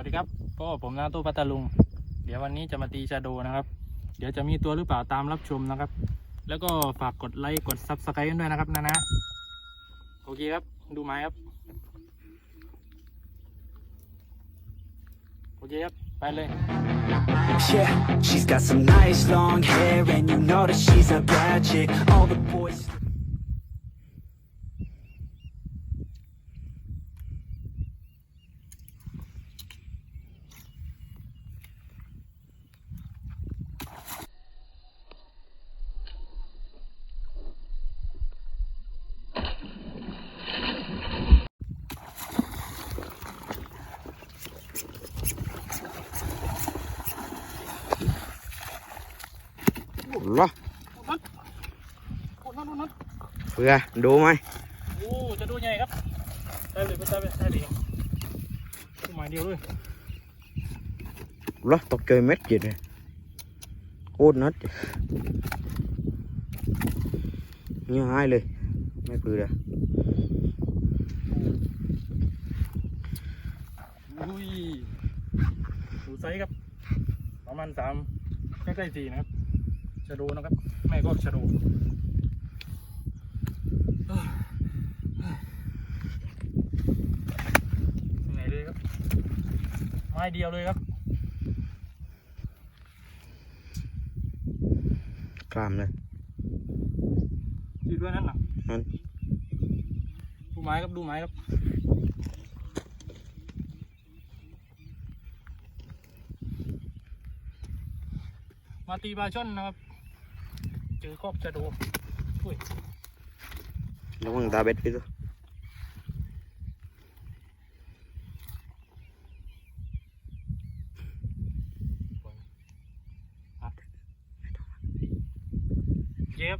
วัสดีครับก็ผมนาตู้พัทลุง เดี๋ยววันนี้จะมาตีชาโดนะครับ เดี๋ยวจะมีตัวหรือเปล่าตามรับชมนะครับ แล้วก็ฝากกดไลค์กดซับสไครต์กันด้วยนะครับนะนะโอเคครับ ดูไม้ครับ โอเคครับ ไปเลย Yeah, she's got some nice long hair, and you know that she's a bad chick. All the boys. รอโอ้นั่นนั่นเพื่อดูไหมโอ้จะดูใหญ่ครับได้เลยก็ได้เลยได้เลยดูไม้เดียวด้วยรอตกใจเม็ดจีเลยโคตรนัดเนี่ยหายเลย ไม่เพื่ออุ้ยดูไซส์ครับ ประมาณสามใกล้ๆสี่นะครับ ชะโดนะครับ แม่ก็ชะโดไหนเลยครับ ไม้เดียวเลยครับ กล้ามเลยจีด้วยนั่นน่ะนั่นดูไม้ครับ ดูไม้ครับมาตีปลาช่อนนะครับ เจอคอกชะโดอุ้ยระวังตาเบ็ดไปตัวเย็บ